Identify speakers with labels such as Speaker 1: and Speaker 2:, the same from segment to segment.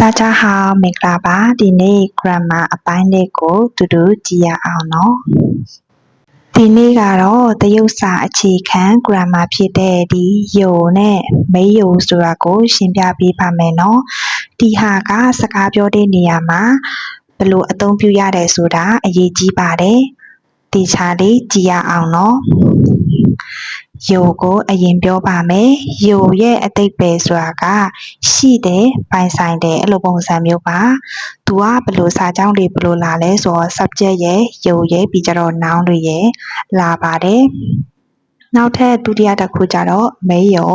Speaker 1: 大家好မင်္ဂလာပါဒီနေ့ grammar အပိုင်းလေးကိုတူတူကြည့်ရအောင်နော်ဒီနေ့ကတော့တရုတ်စာအခြေခံ grammar ဖြစ်တဲ့ဒီယိုနဲ့မေးယိုဆိုတာကို ရှင်းပြပေးပါမယ်နော်ဒီဟာကစကားပြောတဲ့နေရာမှာဘယ်လိုအသုံးပြုရတယ်ဆိုတာအရေးကြီးပါတယ်ဒီချာလေးကြည့်ရအောင်နော် ယိုကိုအရင်ပြောပါမယ်ယိုရဲ့အတိတ်ပဲဆိုတာကရှိတယ်ပိုင်ဆိုင်တယ်အဲ့လိုပုံစံမျိုးပါသူကဘယ်လိုစာကြောင်းတွေဘယ်လိုလာလဲဆိုတော့ subject ရဲ့ယိုရဲ့ပြီးကြတော့ noun တွေရဲ့လာပါတယ်နောက်ထပ်ဒုတိယတစ်ခုကျတော့မဲယုံ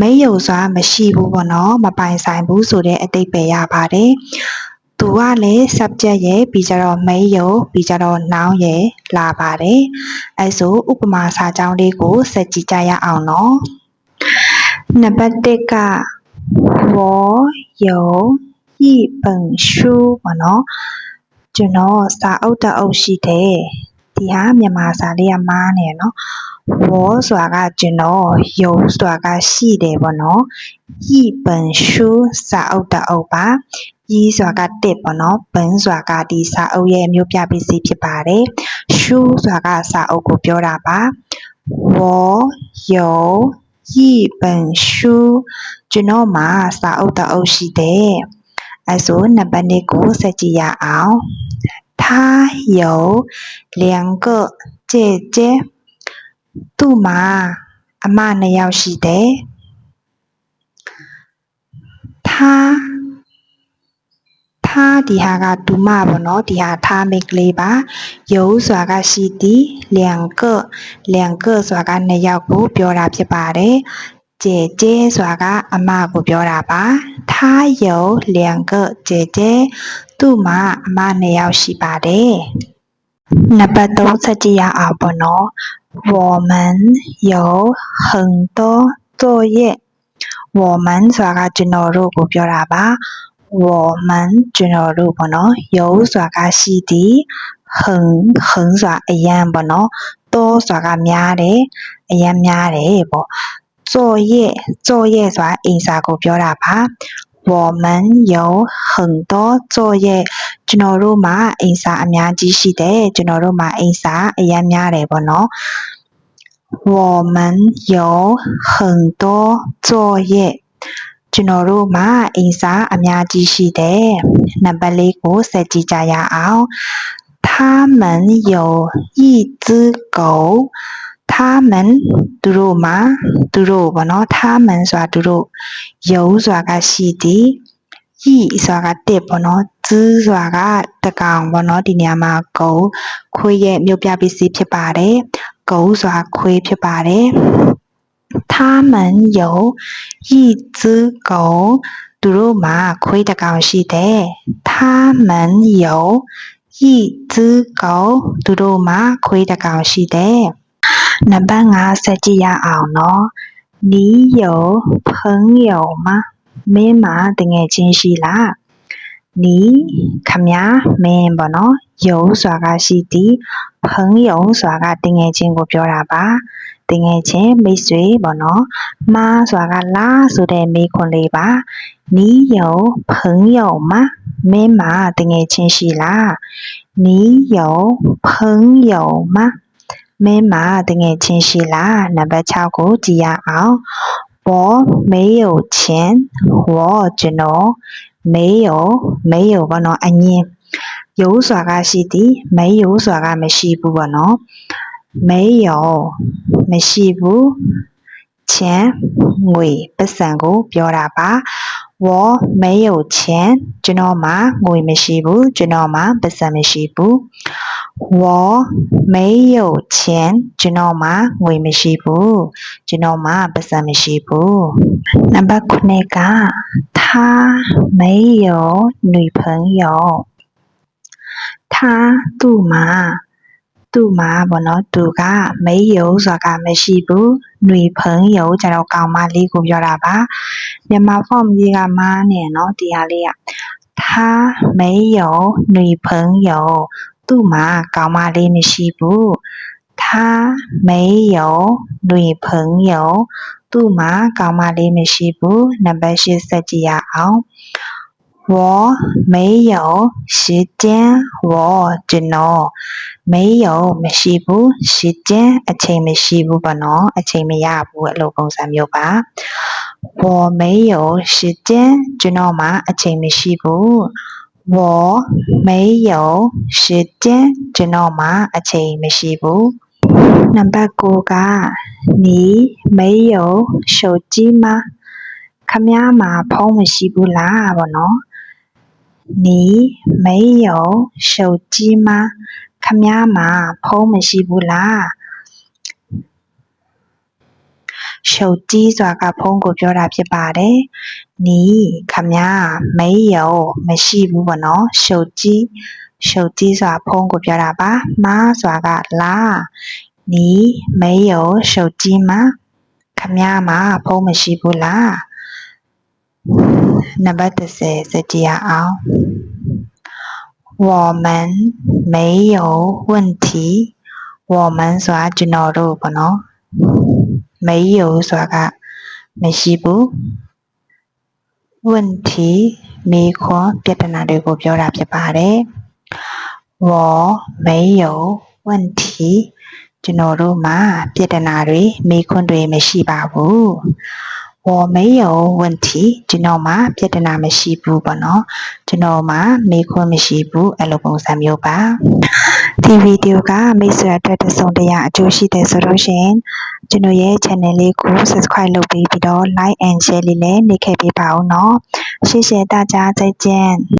Speaker 1: မဲယုံဆိုတာမရှိဘူးပေါ့နော်မပိုင်ဆိုင်ဘူးဆိုတဲ့အတိတ်ပဲရပါတယ် သူကလည်း subject ရယ်ပြီးကြတော့ main ရုပ်ပြီးကြတော့ noun ရယ်လာပါတယ်။အဲဆိုဥပမာစာကြောင်းလေးကိုဆက်ကြည့်ကြရအောင်နော်။နံပါတ်1ကဝေါ်ရုံဤပန်ရှူပေါ့နော်။ကျွန်တော်စာအုပ်တအုပ်ရှိတယ်။ဒီဟာမြန်မာစာလေးကမားနေရနော်။ဝေါ်ဆိုတာကကျွန်တော်ရုံဆိုတာကရှိတယ်ပေါ့နော်။ဤပန်ရှူစာအုပ်တအုပ်ပါ။ ဤဆိုတာကတစ်ပေါ့နော်ပန်ဆိုတာကဒီစာအုပ်ရဲ့မျိုးပြပစ္စည်းဖြစ်ပါတယ်ရှူဆိုတာကစာအုပ်ကိုပြောတာပါဝေါ်ယုံဤပန်ရှူကျွန်တော်မှာစာအုပ်တအုပ်ရှိတယ်အဲဆိုနံပါတ်2ကိုဆက်ကြည့်ရအောင်他有两个姐姐သူ့မှာအမနှစ်ယောက်ရှိတယ်ထား ထားဒီဟာကဒူမပေါ့နော်ဒီဟာထားမိတ်ကလေးပါယုံဆိုတာကရှိသည်လျံကလျံကဆိုတာကနှစ်ယောက်ကိုပြောတာဖြစ်ပါတယ်姐姐ဆိုတာကအမကိုပြောတာပါ他有两个姐姐သူ့မှာအမနှစ်ယောက်ရှိပါတယ်နံပါတ်3ဆက်ကြည့်ရအောင်ပေါ့နော်我们有很多作业我们ဆိုတာကကျွန်တော်တို့ကိုပြောတာပါ 我们ကျွန်တော်တို့ပေါ့နော်有ဆိုတာကရှိသည်很很ဆိုတာအရန်ပေါ့နော်多ဆိုတာကများတယ်အရန်များတယ်ပေါ့作业作业ဆိုတာအိမ်စာကိုပြောတာပါ我们有很多作业ကျွန်တော်တို့မှာအိမ်စာအများကြီးရှိတယ်ကျွန်တော်တို့မှာအိမ်စာအများများတယ်ပေါ့နော်我们有很多作业 ကျွန်တော်တို့မှာအိမ်စာအများကြီးရှိတယ်နံပါတ်လေးကိုဆက်ကြည့်ကြရအောင်他们有一只狗他们သူတို့မှာသူတို့ပေါ့နော်他们ဆိုတာသူတို့ယုံဆိုတာကရှိသည်ဤဆိုတာကတစ်ပေါ့နော်ဇူးဆိုတာကတကောင်ပေါ့နော်ဒီနေရာမှာဂုံခွေးရဲ့မြို့ပြပစ္စည်းဖြစ်ပါတယ်ဂုံဆိုတာခွေးဖြစ်ပါတယ် 他们有一只狗嘟嘟马快的高兴的。他们有一只狗嘟嘟马快的高兴的。那班牙赛季亚奥诺你有朋友吗？没嘛等下真是啦。 င်းရှိလား你ခမမင်းပေါ့နော်ယုံဆိုတာကရှိသည်朋友ဆိုတာကတငယ်ချင်းကိုပြောတာပါတငယ်ချင်းမိတ်ဆွေပေါ့နော်မဆိုတာကလာဆိုတဲ့မေးခွန်းလေးပါ你有朋友吗မင်းမှာတငယ်ချင်းရှိလား你有朋友吗မင်းမှာတငယ်ချင်းရှိလားနံပါတ်6ကိုကြည့်ရအောင်我没有钱我ကျွန်တော် 没有没有ပေါ့နော်အငင်း有ဆိုတာကရှိသည်没有ဆိုတာကမရှိဘူးပေါ့နော်没有မရှိဘူး钱ငွေပတ်စံကိုပြောတာပါ 我没有钱ကျွန်တော်မှာငွေမရှိဘူးကျွန်တော်မှာပတ်စံမရှိဘူး我没有钱ကျွန်တော်မှာငွေမရှိဘူးကျွန်တော်မှာပတ်စံမရှိဘူးနံပါတ်9က他没有女朋友他သူ့မှာ သူ့မှာဘောနော်သူက没有ဆိုတာကမရှိဘူး女朋友ကျတော့ကောင်မလေးကိုပြောတာပါမြန်မာ form ကြီးကမားနေနော်ဒီဟာလေးက他没有女朋友သူ့မှာကောင်မလေးမရှိဘူး他没有女朋友သူ့မှာကောင်မလေးမရှိဘူးနံပါတ်8ဆက်ကြည့်ရအောင် 我没有时间我ကျွန်တော် 没有မရှိဘူး时间အချိန်မရှိဘူးပေါ့နော်အချိန်မရဘူးအဲ့လိုပုံစံမျိုးပါ我没有时间ကျွန်တော်မှာအချိန်မရှိဘူး我没有时间ကျွန်တော်မှာအချိန်မရှိဘူးနံပါတ်9က你没有手机吗ခမည်းမှာဖုန်းမရှိဘူးလားပေါ့နော်你没有手机吗 ခမည်းမှာ ဖုန်းမရှိဘူးလား။ရှုပ်ကြီးစွာက ဖုန်းကို ပြောတာဖြစ်ပါတယ်။နီးခမည်းမေးရုံမရှိဘူးပေါ့နော်။ရှုပ်ကြီးရှုပ်ကြီးစွာဖုန်းကိုပြောတာပါ။မားစွာကလား။နီးမေးရုံရှုပ်ကြီးမှာခမည်းမှာ ဖုန်းမရှိဘူးလား။နံပါတ်30စကြအောင် 我们没有问题我们ဆိုတာကျွန်တော်တို့ပေါ့နော်没有ဆိုတာကမရှိဘူး问题မေးခွန်းပြဿနာတွေကိုပြောတာဖြစ်ပါတယ်我没有问题ကျွန်တော်တို့မှာပြဿနာတွေမေးခွန်းတွေမရှိပါဘူး 我没有问题ကျွန်တော်မှာပြဿနာမရှိဘူးပေါ့နော်ကျွန်တော်မှာမေးခွန်းမရှိဘူးအဲ့လိုပုံစံမျိုးပါဒီဗီဒီယိုကမိတ်ဆွေအတွက်တစုံတရာအကျိုးရှိတယ်ဆိုတော့ရှင်ကျွန်တော်ရဲ့ channel လေးကို subscribe လုပ်ပြီးပြီးတော့ like and share လေးလည်းနှိပ်ခဲ့ပေးပါဦးနော်谢谢大家再见